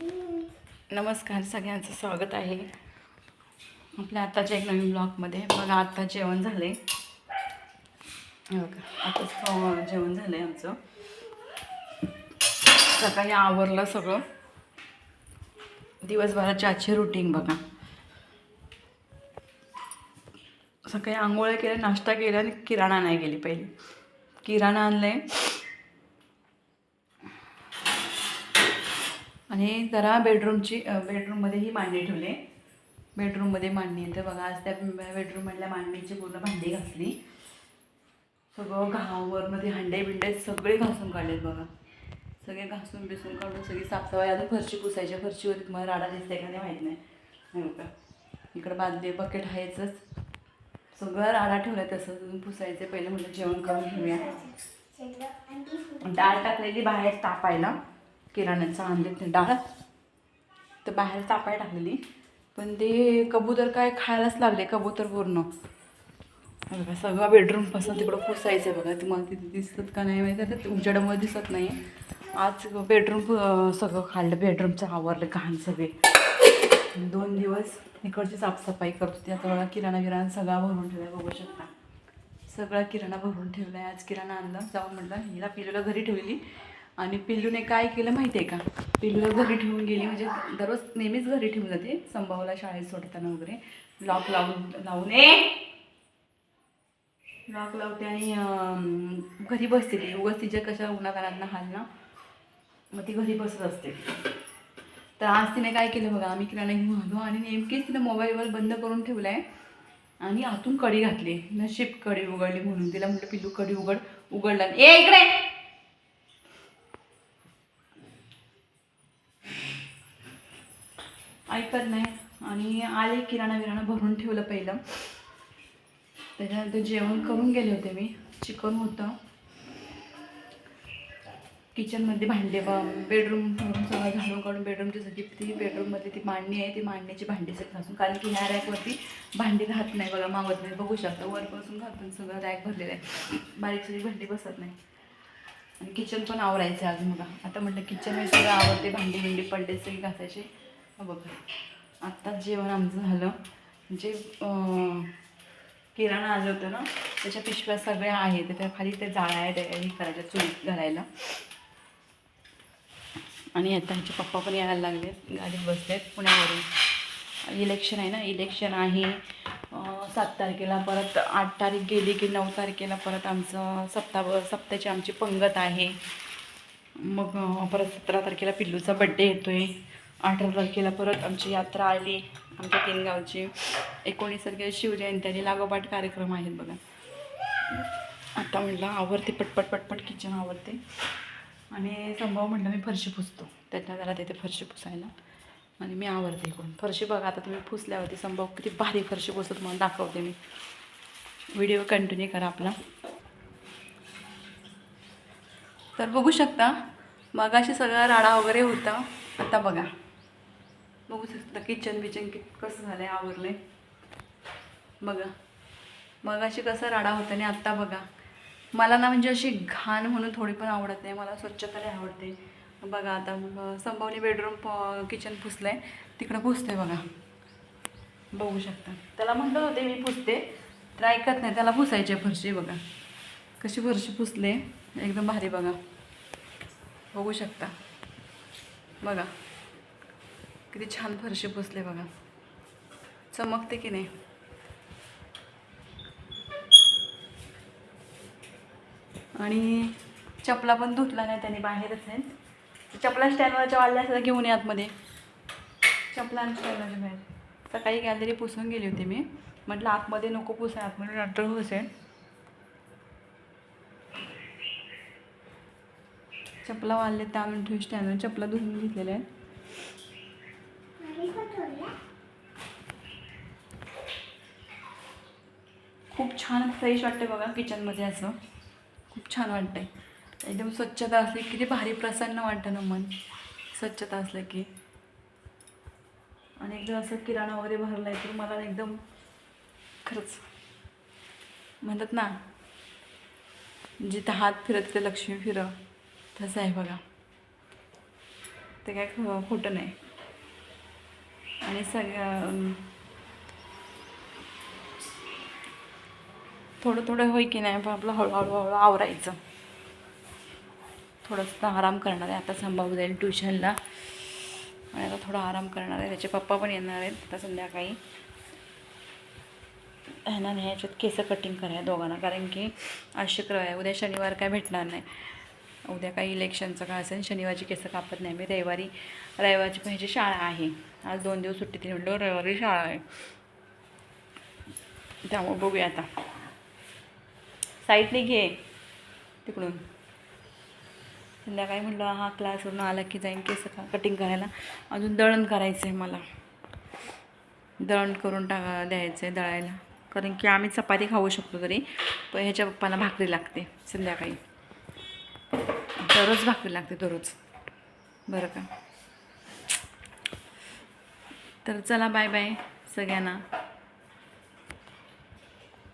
नमस्कार सगळ्यांचं स्वागत आहे. आपल्या आत्ताच्या एक नवीन ब्लॉगमध्ये. बघा आत्ता जेवण झालं आहे बघा आताच जेवण झालं आहे आमचं. सकाळी आवरलं सगळं. दिवसभराची आजची रुटीन बघा. सकाळी आंघोळ्या केल्या नाश्ता केला आणि किराणा नाही गेली पहिली. किराणा आणलं आहे आणि जरा बेडरूमची बेडरूममध्ये ही मांडणी ठेवली. बेडरूममध्ये मांडणी आहे तर बघा आज त्या बेडरूममधल्या मांडणीची पूर्ण भांडी घासली. सगळं घावरनं ते हांडे बिंडे सगळे घासून काढलेत बघा. सगळे घासून बिसून काढून सगळी साफसफाई अजून फरशी पुसायच्या फरशीवरती तुम्हाला राडा दिसते का नाही माहीत नाही. का इकडं बादली बकेट आहेचच सगळं राडा ठेवलाय तसं. अजून पुसायचं पहिलं म्हटलं जेवण करून घेऊया. डाळ टाकलेली बाहेर तापायला. किराण्याचं आणले ते डाळ. तर बाहेर तापाय टाकलेली. पण ते कबूतर काय खायलाच लागले कबूतर पूर्ण. बघा सगळं बेडरूमपासून तिकडं पुसायचं आहे बघा तुम्हाला तिथे दिसत का नाही माहिती तर उजेडामुळे दिसत नाही आज बेडरूम सगळं खाल्लं. बेडरूमचं आवरलं घाण सगळे. दोन दिवस इकडची साफसफाई करतो त्याचा वेळा किराणा विराणा सगळा भरून ठेवला बघू शकता. सगळा किराणा भरून ठेवला आहे आज किराणा आणला. जाऊन म्हटलं हिला पिलेला घरी ठेवली आणि पिल्लूने काय केलं माहिती आहे का? पिल्लूला घरी ठेवून गेली म्हणजे दररोज नेहमीच घरी ठेवून जाते संभावला शाळेत सोडताना वगैरे. लॉक लावून लावून. ए! लॉक लावते आणि घरी बसते ती. उगाच तिच्या कशा उन्हातानातनं हाल ना? मग ती घरी बसत असते. तर आज तिने काय केलं बघा आम्ही किराणा घेऊन आलो आणि नेमकीच तिने मोबाईलवर बंद करून ठेवला आहे आणि आतून कडी घातली. नशीब कडी उघडली म्हणून. तिला म्हटलं पिल्लू कडी उघड उघडला ए इकडे! ऐकत नाही. आणि आले किराणा विराणा भरून ठेवलं पहिलं. त्याच्यानंतर जेवण करून गेले होते मी. चिकन होतं. किचनमध्ये भांडे बेडरूम सगळं झाडून काढून बेडरूमची सगळी ती बेडरूममध्ये ती मांडणी आहे ती मांडणीची भांडी सगळी घासून. कारण की ह्या रॅकवरती भांडी राहत नाही बघा मावत नाही. बघू शकता वरपासून घालून सगळं रॅक भरलेलं आहे. बारीक सगळी भांडी बसत नाही. आणि किचन पण आवरायचं आज मला आता म्हटलं किचन हे सगळं आवडते भांडी भिंडी पडले सगळी घासायचे. बघा. आत्ताच जेवण आमचं झालं. जे किराणा आलं होतं ना त्याच्या पिशव्या सगळ्या आहेत. त्या खाली ते जाळ्या हे करायच्या चुलीत घालायला. आणि आता ह्याचे पप्पा पण यायला लागले गाडीत बसलेत पुण्यावरून. इलेक्शन आहे ना इलेक्शन आहे. सात तारखेला परत आठ तारीख गेली की नऊ तारखेला परत आमचं सप्ताह सप्त्याची आमची पंगत आहे. मग परत सतरा तारखेला पिल्लूचा बड्डे येतो आहे अठरा तारखेला परत आमची यात्रा आली आमच्या तीन गावची. एकोणीस तारखेला शिवजयंती आणि लागोपाठ कार्यक्रम आहेत बघा. आता म्हटलं आवडते पटपट पटपट किचन आवडते आणि संभव म्हटलं मी फरशी पुसतो. त्याच्या जरा तिथे फरशी पुसायला. आणि मी आवडते इकडून. फरशी बघा आता तुम्ही पुसल्यावरती संभव किती भारी फरशी पुसतो तुम्हाला दाखवते मी. व्हिडिओ कंटिन्यू करा आपला. तर बघू शकता मगाशी सगळा राडा वगैरे होता आता बघा. बघू शकता किचन बिचन कि कसं झालं आहे आवरलं आहे बघा. मगाशी कसा राडा होता आणि आत्ता बघा. मला ना म्हणजे अशी घाण म्हणून थोडी पण आवडत नाही. मला स्वच्छता नाही आवडते. बघा आता मग संभवनी बेडरूम प किचन पुसलं आहे तिकडं पुसते बघा. बघू शकता. त्याला म्हणत होते मी पुसते. तर ऐकत नाही. त्याला पुसायची आहे फरशी बघा. कशी फरशी पुसले. एकदम भारी बघा. बघू शकता. बघा. किती छान फरशी पुसले बघा. चमकते की नाही? आणि चपला पण धुतला नाही त्याने बाहेरच आहेत. चपला स्टँडवरच्या वाढल्या असं घेऊन ये आतमध्ये. चपला आणि स्टँडवरच्या बाहेर. सकाळी गॅलरी पुसून गेली होती मी. म्हटलं आतमध्ये नको पुसा आतमध्ये डॉक्टर हुसेन. चपला वाढले त्या आणून स्टँडवर चपला धुवून घेतलेल्या आहेत. खूप छान फ्रेश वाटते बघा किचनमध्ये असं. खूप छान वाटतंय. एकदम स्वच्छता असली किती भारी प्रसन्न वाटतं ना मन. स्वच्छता असलं की. आणि एकदम असं किराणा वगैरे भरला आहे तर मला एकदम खरंच म्हणतात ना जिथं हात फिरत तिथे लक्ष्मी फिरव तसं आहे बघा. ते काय खोटं नाही. आणि सगळं थोडं थोडं होई की नाही पण आपलं हळूहळू हळू आवरायचं. थोडंसं आराम करणार आहे. आता संभाव जाईल ट्युशनला. आणि आता थोडा आराम करणार आहे. त्याचे पप्पा पण येणार आहेत. आता संध्याकाळी. ह्यांना ह्याच्यात केसं कटिंग कराय दोघांना. कारण की आज शुक्रवार आहे. उद्या शनिवार काय भेटणार नाही. उद्या काही इलेक्शनचं काय असेल. शनिवारची केसं कापत नाही. मी रविवारी रविवारची पण ह्याची शाळा आहे. आज दोन दिवस सुट्टी दिली. म्हटलं रविवारी शाळा आहे. त्यामुळे बघूया आता. साईडने घे. तिकडून. संध्याकाळी म्हटलं हा क्लासवरून आला की जाईन केस का कटिंग करायला. अजून दळण करायचं आहे मला. दळण करून टाका द्यायचं आहे दळायला. कारण की आम्ही चपाती खाऊ शकतो तरी पण ह्याच्या पप्पाला भाकरी लागते संध्याकाळी. दररोज भाकरी लागते दररोज. बरं का? तर चला बाय बाय सगळ्यांना.